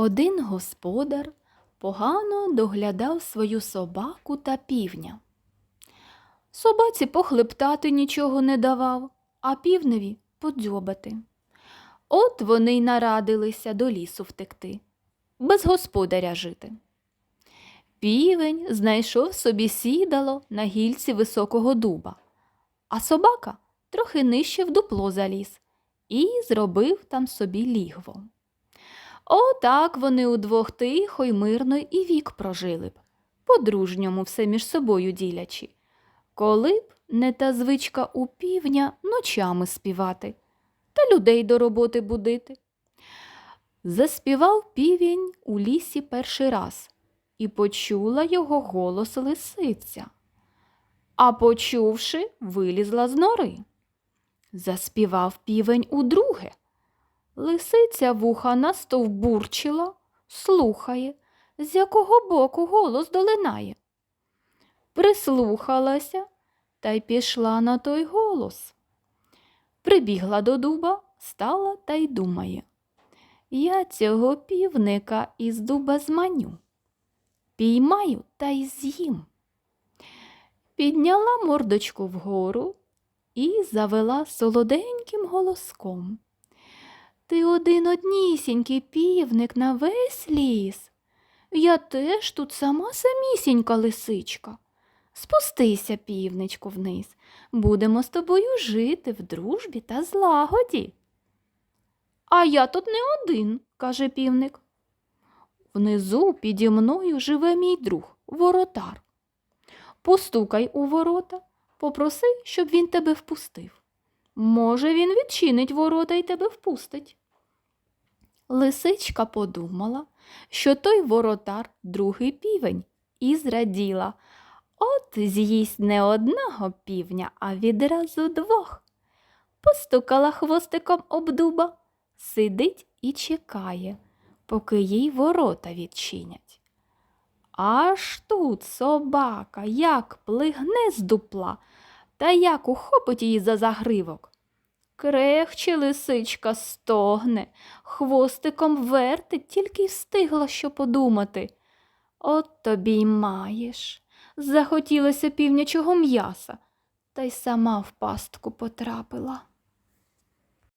Один господар погано доглядав свою собаку та півня. Собаці похлептати нічого не давав, а півневі подзьобати. От вони й нарадилися до лісу втекти, без господаря жити. Півень знайшов собі сідало на гільці високого дуба, а собака трохи нижче в дупло заліз і зробив там собі лігво. Отак вони удвох тихо й мирно і вік прожили б, по-дружньому все між собою ділячи. Коли б не та звичка у півня ночами співати та людей до роботи будити. Заспівав півень у лісі перший раз, і почула його голос лисиця. А почувши, вилізла з нори. Заспівав півень удруге. Лисиця вуха настовбурчила, слухає, з якого боку голос долинає. Прислухалася та й пішла на той голос. Прибігла до дуба, стала та й думає. Я цього півника із дуба зманю. Піймаю та й з'їм. Підняла мордочку вгору і завела солоденьким голоском. Ти один однісінький півник на весь ліс. Я теж тут сама самісінька лисичка. Спустися, півничку, вниз. Будемо з тобою жити в дружбі та злагоді. А я тут не один, каже півник. Внизу піді мною живе мій друг, воротар. Постукай у ворота, попроси, щоб він тебе впустив. Може, він відчинить ворота і тебе впустить. Лисичка подумала, що той воротар другий півень, і зраділа. От з'їсть не одного півня, а відразу двох. Постукала хвостиком об дуба, сидить і чекає, поки їй ворота відчинять. Аж тут собака як плигне з дупла, та як ухопить її за загривок. Крехче лисичка стогне, хвостиком вертить, тільки й встигла що подумати. От тобі й маєш. Захотілося півнячого м'яса, та й сама в пастку потрапила.